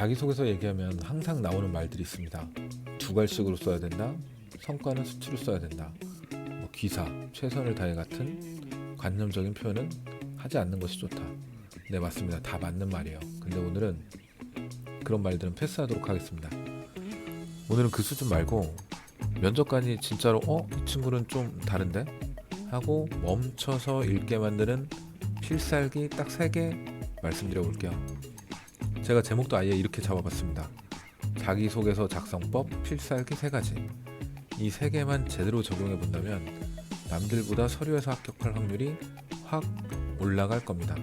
자기소개서 얘기하면 항상 나오는 말들이 있습니다. 두 갈씩으로 써야 된다. 성과는 수치로 써야 된다. 뭐 기사, 최선을 다해 같은 관념적인 표현은 하지 않는 것이 좋다. 네 맞습니다. 다 맞는 말이에요. 근데 오늘은 그런 말들은 패스하도록 하겠습니다. 오늘은 그 수준 말고 면접관이 진짜로 어? 이 친구는 좀 다른데? 하고 멈춰서 읽게 만드는 필살기 딱 세 개 말씀드려 볼게요. 제가 제목도 아예 이렇게 잡아봤습니다. 자기소개서 작성법 필살기 세 가지. 이세 개만 제대로 적용해 본다면 남들보다 서류에서 합격할 확률이 확 올라갈 겁니다.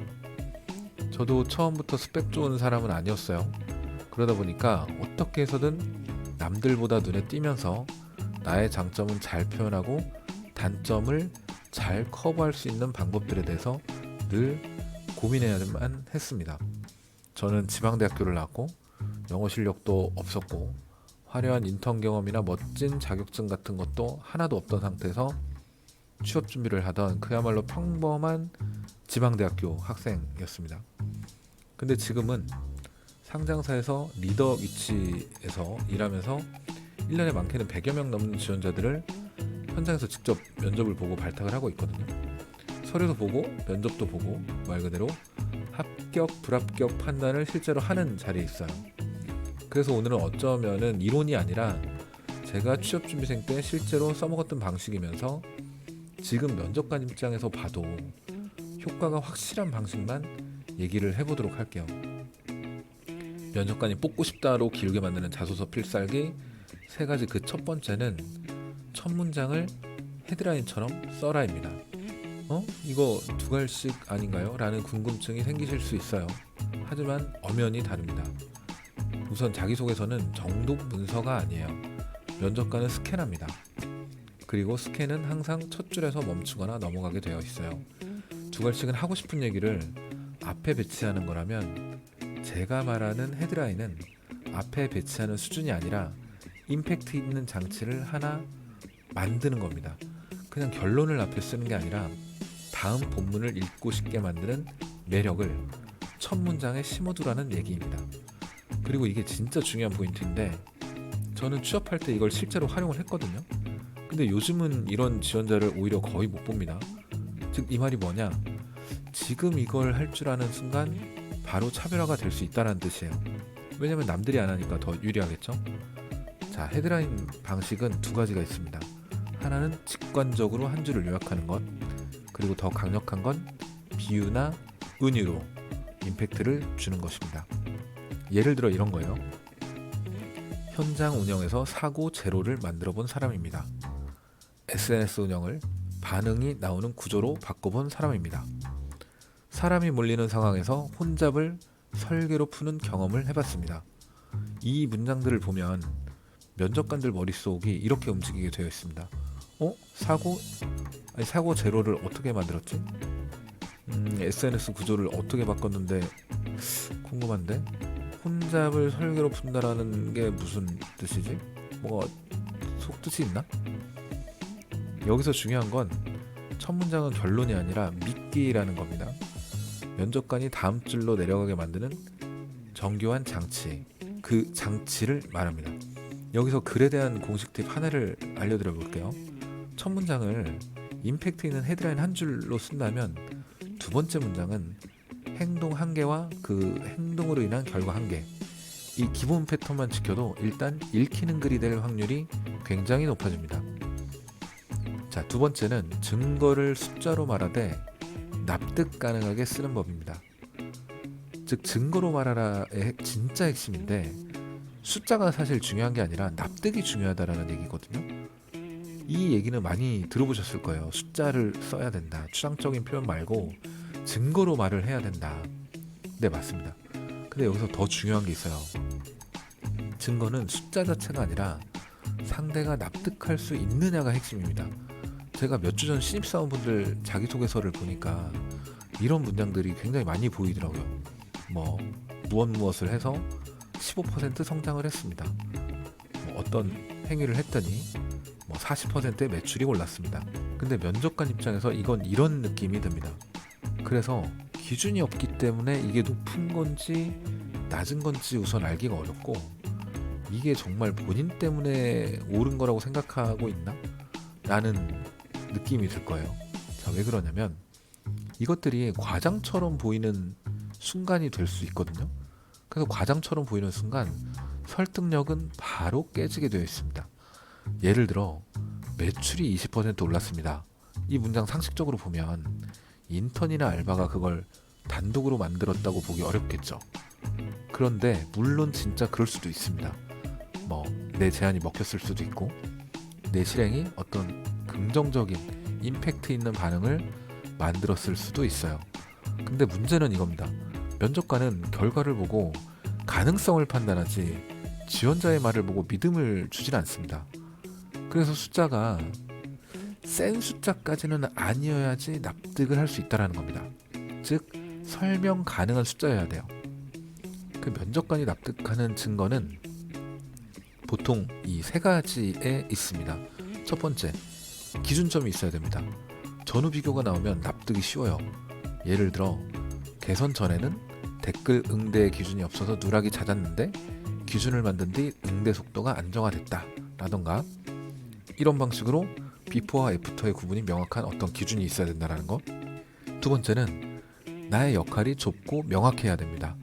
저도 처음부터 스펙 좋은 사람은 아니었어요. 그러다 보니까 어떻게 해서든 남들보다 눈에 띄면서 나의 장점은 잘 표현하고 단점을 잘 커버할 수 있는 방법들에 대해서 늘 고민해야만 했습니다. 저는 지방대학교를 나왔고 영어 실력도 없었고 화려한 인턴 경험이나 멋진 자격증 같은 것도 하나도 없던 상태에서 취업 준비를 하던 그야말로 평범한 지방대학교 학생이었습니다. 근데 지금은 상장사에서 리더 위치에서 일하면서 1년에 많게는 100여 명 넘는 지원자들을 현장에서 직접 면접을 보고 발탁을 하고 있거든요. 서류도 보고 면접도 보고 말 그대로 합격 불합격 판단을 실제로 하는 자리에 있어요. 그래서 오늘은 어쩌면은 이론이 아니라 제가 취업 준비생 때 실제로 써먹었던 방식이면서 지금 면접관 입장에서 봐도 효과가 확실한 방식만 얘기를 해보도록 할게요. 면접관이 뽑고 싶다로 기울게 만드는 자소서 필살기 세 가지 그 첫 번째는 첫 문장을 헤드라인처럼 써라입니다. 어? 이거 두 갈씩 아닌가요? 라는 궁금증이 생기실 수 있어요. 하지만 엄연히 다릅니다. 우선 자기소개서는 정독 문서가 아니에요. 면접관은 스캔합니다. 그리고 스캔은 항상 첫 줄에서 멈추거나 넘어가게 되어 있어요. 두 갈씩은 하고 싶은 얘기를 앞에 배치하는 거라면 제가 말하는 헤드라인은 앞에 배치하는 수준이 아니라 임팩트 있는 장치를 하나 만드는 겁니다. 그냥 결론을 앞에 쓰는 게 아니라 다음 본문을 읽고 싶게 만드는 매력을 첫 문장에 심어두라는 얘기입니다. 그리고 이게 진짜 중요한 포인트인데 저는 취업할 때 이걸 실제로 활용을 했거든요. 근데 요즘은 이런 지원자를 오히려 거의 못 봅니다. 즉 이 말이 뭐냐? 지금 이걸 할 줄 아는 순간 바로 차별화가 될 수 있다는 뜻이에요. 왜냐면 남들이 안 하니까 더 유리하겠죠? 자, 헤드라인 방식은 두 가지가 있습니다. 하나는 직관적으로 한 줄을 요약하는 것, 그리고 더 강력한 건 비유나 은유로 임팩트를 주는 것입니다. 예를 들어 이런 거예요. 현장 운영에서 사고 제로를 만들어 본 사람입니다. SNS 운영을 반응이 나오는 구조로 바꿔본 사람입니다. 사람이 몰리는 상황에서 혼잡을 설계로 푸는 경험을 해봤습니다. 이 문장들을 보면 면접관들 머릿속이 이렇게 움직이게 되어 있습니다. 어? 사고? 아니, 사고 제로를 어떻게 만들었지? 음, SNS 구조를 어떻게 바꿨는데 궁금한데? 혼잡을 설계로 푼다라는 게 무슨 뜻이지? 뭐가 속뜻이 있나? 여기서 중요한 건 첫 문장은 결론이 아니라 미끼라는 겁니다. 면접관이 다음 줄로 내려가게 만드는 정교한 장치, 그 장치를 말합니다. 여기서 글에 대한 공식 팁 하나를 알려드려 볼게요. 첫 문장을 임팩트 있는 헤드라인 한 줄로 쓴다면 두 번째 문장은 행동 한 개와 그 행동으로 인한 결과 한 개. 이 기본 패턴만 지켜도 일단 읽히는 글이 될 확률이 굉장히 높아집니다. 자, 두 번째는 증거를 숫자로 말하되 납득 가능하게 쓰는 법입니다. 즉 증거로 말하라의 핵- 진짜 핵심인데 숫자가 사실 중요한 게 아니라 납득이 중요하다라는 얘기거든요. 이 얘기는 많이 들어보셨을 거예요. 숫자를 써야 된다. 추상적인 표현 말고 증거로 말을 해야 된다. 네, 맞습니다. 근데 여기서 더 중요한 게 있어요. 증거는 숫자 자체가 아니라 상대가 납득할 수 있느냐가 핵심입니다. 제가 몇 주 전 신입사원분들 자기소개서를 보니까 이런 문장들이 굉장히 많이 보이더라고요. 뭐 무엇 무엇을 해서 15% 성장을 했습니다. 뭐 어떤 행위를 했더니 뭐 40%의 매출이 올랐습니다. 근데 면접관 입장에서 이건 이런 느낌이 듭니다. 그래서 기준이 없기 때문에 이게 높은 건지 낮은 건지 우선 알기가 어렵고 이게 정말 본인 때문에 옳은 거라고 생각하고 있나? 라는 느낌이 들 거예요. 자, 왜 그러냐면 이것들이 과장처럼 보이는 순간이 될 수 있거든요. 그래서 과장처럼 보이는 순간 설득력은 바로 깨지게 되어 있습니다. 예를 들어 매출이 20% 올랐습니다. 이 문장 상식적으로 보면 인턴이나 알바가 그걸 단독으로 만들었다고 보기 어렵겠죠. 그런데 물론 진짜 그럴 수도 있습니다. 뭐 내 제안이 먹혔을 수도 있고 내 실행이 어떤 긍정적인 임팩트 있는 반응을 만들었을 수도 있어요. 근데 문제는 이겁니다. 면접관은 결과를 보고 가능성을 판단하지 지원자의 말을 보고 믿음을 주진 않습니다. 그래서 숫자가 센 숫자까지는 아니어야지 납득을 할 수 있다라는 겁니다. 즉 설명 가능한 숫자여야 돼요. 그 면접관이 납득하는 증거는 보통 이 세 가지에 있습니다. 첫 번째, 기준점이 있어야 됩니다. 전후 비교가 나오면 납득이 쉬워요. 예를 들어 개선 전에는 댓글 응대 기준이 없어서 누락이 잦았는데 기준을 만든 뒤 응대 속도가 안정화됐다 라던가 이런 방식으로 비포와 애프터의 구분이 명확한 어떤 기준이 있어야 된다는 것. 두 번째는 나의 역할이 좁고 명확해야 됩니다.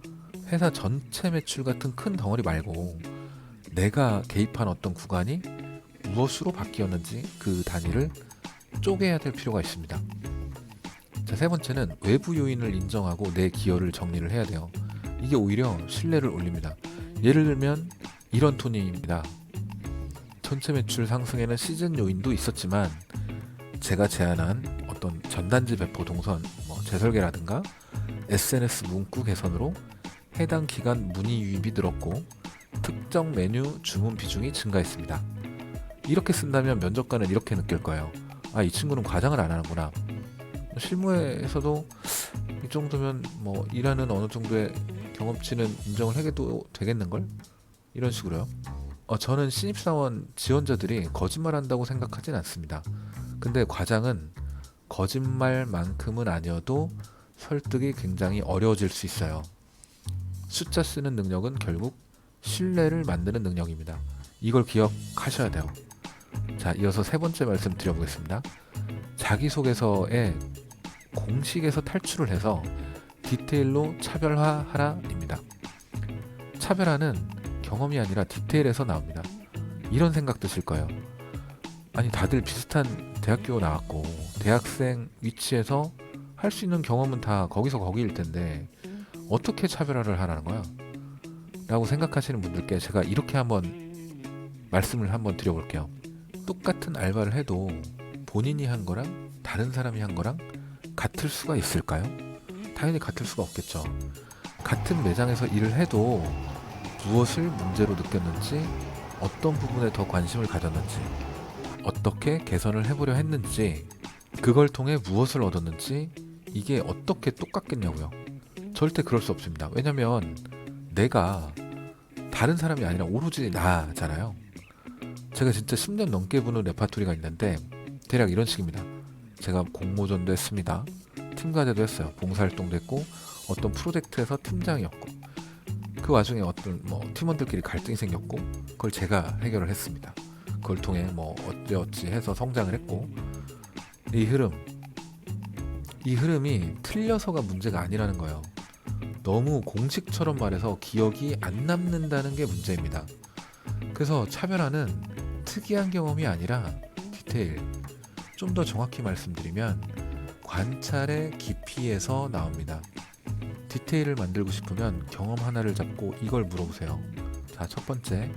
회사 전체 매출 같은 큰 덩어리 말고 내가 개입한 어떤 구간이 무엇으로 바뀌었는지 그 단위를 쪼개야 될 필요가 있습니다. 자, 세 번째는 외부 요인을 인정하고 내 기여를 정리를 해야 돼요. 이게 오히려 신뢰를 올립니다. 예를 들면 이런 톤입니다. 전체 매출 상승에는 시즌 요인도 있었지만 제가 제안한 어떤 전단지 배포 동선, 뭐 재설계라든가 SNS 문구 개선으로 해당 기간 문의 유입이 늘었고 특정 메뉴 주문 비중이 증가했습니다. 이렇게 쓴다면 면접관은 이렇게 느낄 거예요. 아, 이 친구는 과장을 안 하는구나. 실무에서도 이 정도면 뭐 일하는 어느 정도의 경험치는 인정을 해도 되겠는걸? 이런 식으로요. 어, 저는 신입사원 지원자들이 거짓말한다고 생각하진 않습니다. 근데 과장은 거짓말만큼은 아니어도 설득이 굉장히 어려워질 수 있어요. 숫자 쓰는 능력은 결국 신뢰를 만드는 능력입니다. 이걸 기억하셔야 돼요. 자, 이어서 세 번째 말씀 드려보겠습니다. 자기소개서에 공식에서 탈출을 해서 디테일로 차별화하라입니다. 차별화는 경험이 아니라 디테일에서 나옵니다. 이런 생각 드실 거예요. 아니 다들 비슷한 대학교 나왔고 대학생 위치에서 할 수 있는 경험은 다 거기서 거기일 텐데 어떻게 차별화를 하라는 거야? 라고 생각하시는 분들께 제가 이렇게 한번 말씀을 한번 드려볼게요. 똑같은 알바를 해도 본인이 한 거랑 다른 사람이 한 거랑 같을 수가 있을까요? 당연히 같을 수가 없겠죠. 같은 매장에서 일을 해도 무엇을 문제로 느꼈는지, 어떤 부분에 더 관심을 가졌는지, 어떻게 개선을 해보려 했는지, 그걸 통해 무엇을 얻었는지, 이게 어떻게 똑같겠냐고요. 절대 그럴 수 없습니다. 왜냐면 내가 다른 사람이 아니라 오로지 나잖아요. 제가 진짜 10년 넘게 부는 레파토리가 있는데 대략 이런 식입니다. 제가 공모전도 했습니다. 팀과제도 했어요. 봉사활동도 했고 어떤 프로젝트에서 팀장이었고 그 와중에 어떤 뭐 팀원들끼리 갈등이 생겼고 그걸 제가 해결을 했습니다. 그걸 통해 뭐 어찌어찌 해서 성장을 했고 이 흐름 이 흐름이 틀려서가 문제가 아니라는 거예요. 너무 공식처럼 말해서 기억이 안 남는다는 게 문제입니다. 그래서 차별화는 특이한 경험이 아니라 디테일. 좀 더 정확히 말씀드리면 관찰의 깊이에서 나옵니다. 디테일을 만들고 싶으면 경험 하나를 잡고 이걸 물어보세요. 자, 첫 번째.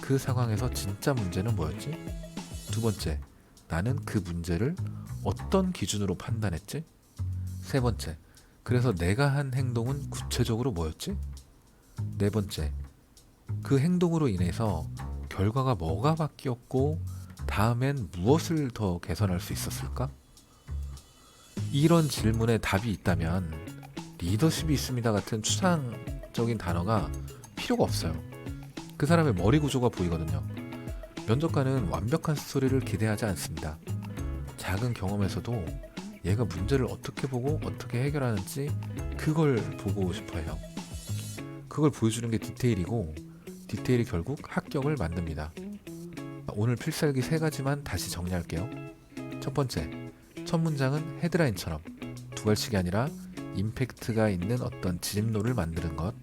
그 상황에서 진짜 문제는 뭐였지? 두 번째. 나는 그 문제를 어떤 기준으로 판단했지? 세 번째. 그래서 내가 한 행동은 구체적으로 뭐였지? 네 번째. 그 행동으로 인해서 결과가 뭐가 바뀌었고 다음엔 무엇을 더 개선할 수 있었을까? 이런 질문에 답이 있다면 리더십이 있습니다 같은 추상적인 단어가 필요가 없어요. 그 사람의 머리 구조가 보이거든요. 면접관은 완벽한 스토리를 기대하지 않습니다. 작은 경험에서도 얘가 문제를 어떻게 보고 어떻게 해결하는지 그걸 보고 싶어 해요. 그걸 보여주는 게 디테일이고 디테일이 결국 합격을 만듭니다. 오늘 필살기 세 가지만 다시 정리할게요. 첫 번째, 첫 문장은 헤드라인처럼 두 갈씩이 아니라 임팩트가 있는 어떤 진입로를 만드는 것.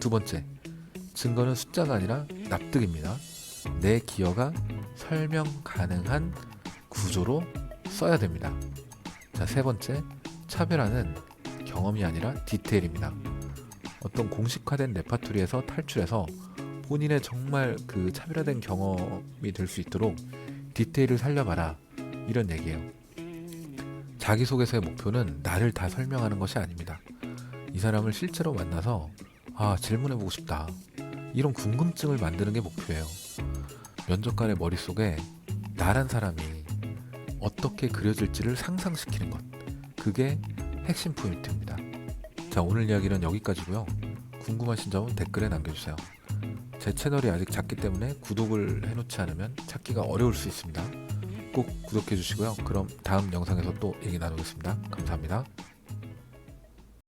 두 번째, 증거는 숫자가 아니라 납득입니다. 내 기여가 설명 가능한 구조로 써야 됩니다. 자, 세 번째, 차별화는 경험이 아니라 디테일입니다. 어떤 공식화된 레파토리에서 탈출해서 본인의 정말 그 차별화된 경험이 될 수 있도록 디테일을 살려봐라 이런 얘기예요. 자기소개서의 목표는 나를 다 설명하는 것이 아닙니다. 이 사람을 실제로 만나서 아 질문해보고 싶다 이런 궁금증을 만드는 게 목표예요. 면접관의 머릿속에 나란 사람이 어떻게 그려질지를 상상시키는 것 그게 핵심 포인트입니다. 자 오늘 이야기는 여기까지고요. 궁금하신 점은 댓글에 남겨주세요. 제 채널이 아직 작기 때문에 구독을 해놓지 않으면 찾기가 어려울 수 있습니다. 꼭 구독해 주시고요. 그럼 다음 영상에서 또 얘기 나누겠습니다. 감사합니다.